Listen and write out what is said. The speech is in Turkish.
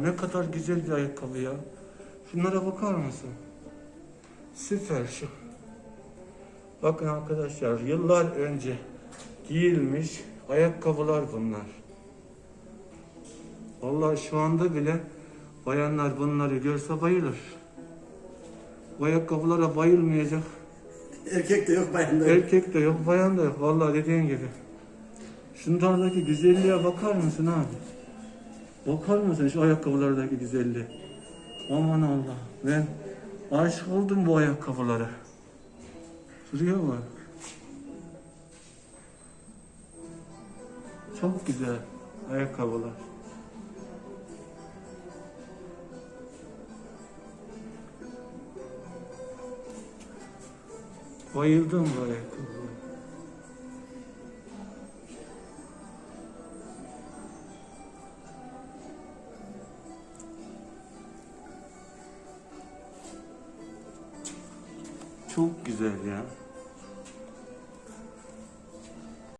Ne kadar güzel bir ayakkabı ya. Şunlara bakar mısın? Süper şu. Bakın arkadaşlar yıllar önce giyilmiş ayakkabılar bunlar. Vallahi şu anda bile bayanlar bunları görse bayılır. Bu ayakkabılara bayılmayacak Erkek de yok bayan da yok. erkek de yok, bayan da yok. Vallahi dediğin gibi. Şunlardaki güzelliğe bakar mısın abi? Bakar mısın şu ayakkabılardaki güzelliğe? Aman Allah. Ben aşık oldum bu ayakkabılara. Şuraya bak. Çok güzel ayakkabılar. Bayıldım bu ayakkabıya. Çok güzel ya.